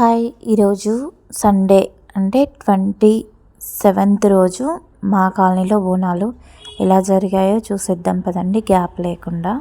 Hi ఈరోజు Sunday అంటే twenty seventh రోజు మా కాలనీలో బోనాలు ఎలా జరిగాయో చూసేద్దాం పదండి గ్యాప్ లేకుండా.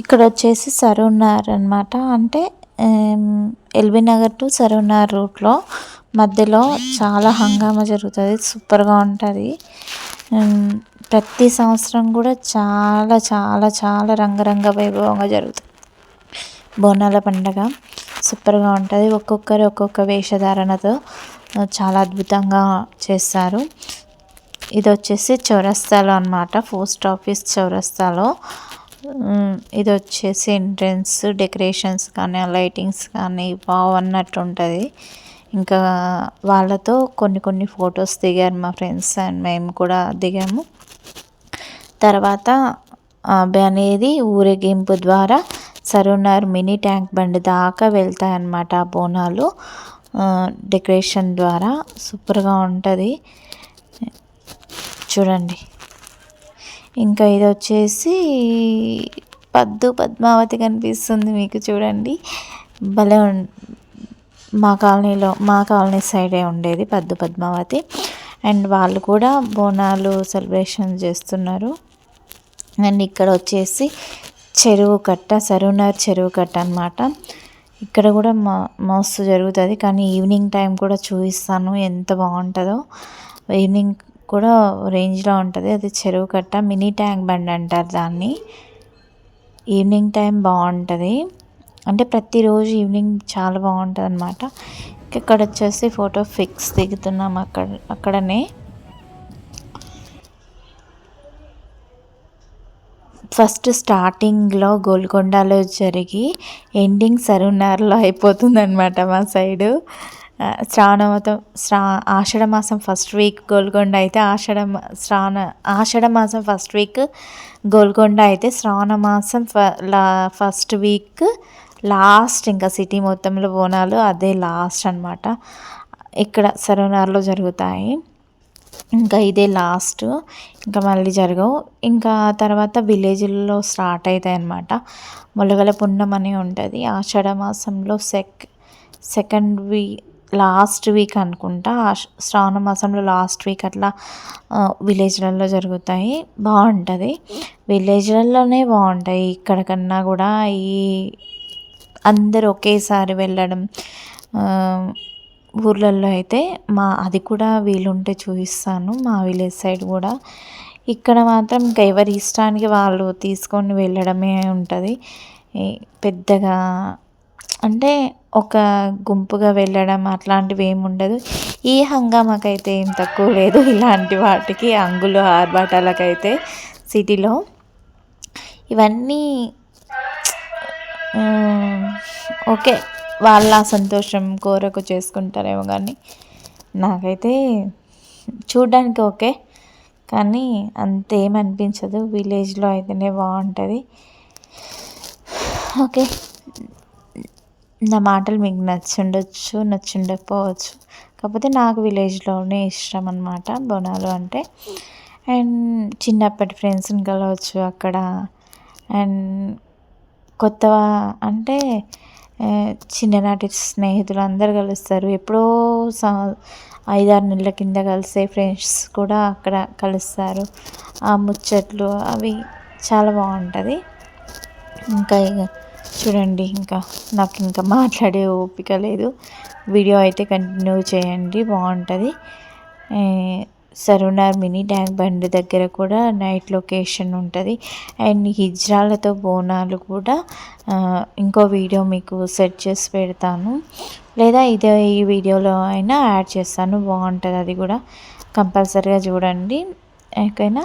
ఇక్కడ వచ్చేసి సరూనార్ అనమాట అంటే ఎల్బీ నగర్ టు సరూనార్ రూట్లో మధ్యలో చాలా హంగామా జరుగుతుంది. సూపర్గా ఉంటుంది. ప్రతి సంవత్సరం కూడా చాలా చాలా చాలా రంగరంగ వైభవంగా జరుగుతుంది. బోనాల పండగ సూపర్గా ఉంటుంది. ఒక్కొక్కరు ఒక్కొక్క వేషధారణతో చాలా అద్భుతంగా చేస్తారు. ఇది వచ్చేసి చౌరస్తాలో అనమాట పోస్ట్ ఆఫీస్ చౌరస్తాలో. ఇది వచ్చేసి ఎంట్రన్స్ డెకరేషన్స్ కానీ లైటింగ్స్ కానీ బాగున్నట్టు ఉంటుంది ఇంకా వాళ్ళతో కొన్ని కొన్ని ఫొటోస్ దిగారు మా ఫ్రెండ్స్ అండ్ మేము కూడా దిగాము. తర్వాత అనేది ఊరేగింపు ద్వారా సరునార్ మినీ ట్యాంక్ బండి దాకా వెళ్తాయి అన్నమాట ఆ బోనాలు. డెకరేషన్ ద్వారా. సూపర్గా ఉంటుంది. చూడండి. ఇంకా ఇది వచ్చేసి పద్దు పద్మావతి కనిపిస్తుంది మీకు చూడండి. భలే మా కాలనీలో మా కాలనీ సైడే ఉండేది పద్దు పద్మావతి. అండ్ వాళ్ళు కూడా బోనాలు సెలబ్రేషన్ చేస్తున్నారు. అండ్ ఇక్కడ వచ్చేసి చెరువు కట్ట సరూనర్ చెరువు కట్ట అనమాట ఇక్కడ కూడా మా మస్తు జరుగుతుంది. కానీ ఈవినింగ్ టైం కూడా చూపిస్తాను ఎంత బాగుంటుందో. ఈవినింగ్ కూడా రేంజ్లో ఉంటుంది. అది చెరువు కట్ట మినీ ట్యాంక్ బండ్ అంటారు దాన్ని. ఈవినింగ్ టైం బాగుంటుంది. అంటే ప్రతిరోజు ఈవినింగ్ చాలా బాగుంటుంది అనమాట ఇక్కడ వచ్చేసి ఫోటో ఫిక్స్ దిగుతున్నాం అక్కడ అక్కడనే. ఫస్ట్ స్టార్టింగ్లో గోల్కొండలో జరిగి ఎండింగ్ సరూనార్లో అయిపోతుంది అనమాట మా సైడు ఆ, శ్రావణ శ్రా ఆషాఢ మాసం ఫస్ట్ వీక్ గోల్కొండ అయితే ఆషాఢ మా- శ్రావణ ఆషాఢ మాసం ఫస్ట్ వీక్ గోల్కొండ అయితే శ్రావణ మాసం ఫ లా ఫస్ట్ వీక్ లాస్ట్ ఇంకా సిటీ మొత్తంలో బోనాలు అదే లాస్ట్ అనమాట ఇక్కడ సరోనార్లో జరుగుతాయి. ఇంకా ఇదే లాస్ట్ ఇంకా మళ్ళీ జరగవు. ఇంకా తర్వాత విలేజ్లో స్టార్ట్ అవుతాయి అన్నమాట. మొలగల పుణ్యం అని ఉంటుంది. ఆషాఢ మాసంలో సెక్ సెకండ్ వీ లాస్ట్ వీక్ అనుకుంటా శ్రావణ మాసంలో లాస్ట్ వీక్ అట్లా విలేజ్లలో జరుగుతాయి. బాగుంటుంది విలేజ్లలోనే బాగుంటాయి ఇక్కడ కన్నా కూడా ఈ అందరూ ఒకేసారి వెళ్ళడం ఊర్లలో అయితే మా అది కూడా వీలుంటే చూపిస్తాను. మా విలేజ్ సైడ్ కూడా. ఇక్కడ మాత్రం ఇంకా ఎవరి ఇష్టానికి వాళ్ళు తీసుకొని వెళ్ళడమే ఉంటుంది. పెద్దగా అంటే ఒక గుంపుగా వెళ్ళడం అట్లాంటివి ఏమి ఉండదు. ఈ హంగామాకైతే ఏం తక్కువ లేదు. ఇలాంటి వాటికి అంగులు ఆర్భాటాలకైతే సిటీలో ఇవన్నీ ఓకే వాళ్ళ సంతోషం కోరకు చేసుకుంటారేమో కానీ నాకైతే చూడ్డానికి ఓకే. కానీ అంతేం అనిపించదు. విలేజ్లో అయితేనే బాగుంటుంది. ఓకే. నా మాటలు మీకు నచ్చుండొచ్చు నచ్చుండకపోవచ్చు. కాకపోతే నాకు విలేజ్లోనే ఇష్టం అనమాట బోనాలు అంటే. అండ్ చిన్నప్పటి ఫ్రెండ్స్ని కలవచ్చు అక్కడ. అండ్ కొత్త అంటే చిన్ననాటి స్నేహితులు అందరు కలుస్తారు. ఎప్పుడో ఐదారు నెలల కింద కలిసే ఫ్రెండ్స్ కూడా అక్కడ కలుస్తారు. ఆ ముచ్చట్లు అవి చాలా బాగుంటుంది. ఇంకా ఇక చూడండి ఇంకా నాకు ఇంకా మాట్లాడే ఓపిక లేదు. వీడియో అయితే కంటిన్యూ చేయండి బాగుంటుంది. సరునార్ మినీ ట్యాంక్ బండి దగ్గర కూడా నైట్ లొకేషన్ ఉంటుంది. అండ్ హిజ్రాలతో బోనాలు కూడా ఇంకో వీడియో మీకు సెట్ చేసి పెడతాను. లేదా ఇదే ఈ వీడియోలో అయినా యాడ్ చేస్తాను బాగుంటుంది అది కూడా. కంపల్సరీగా చూడండి. ఓకేనా?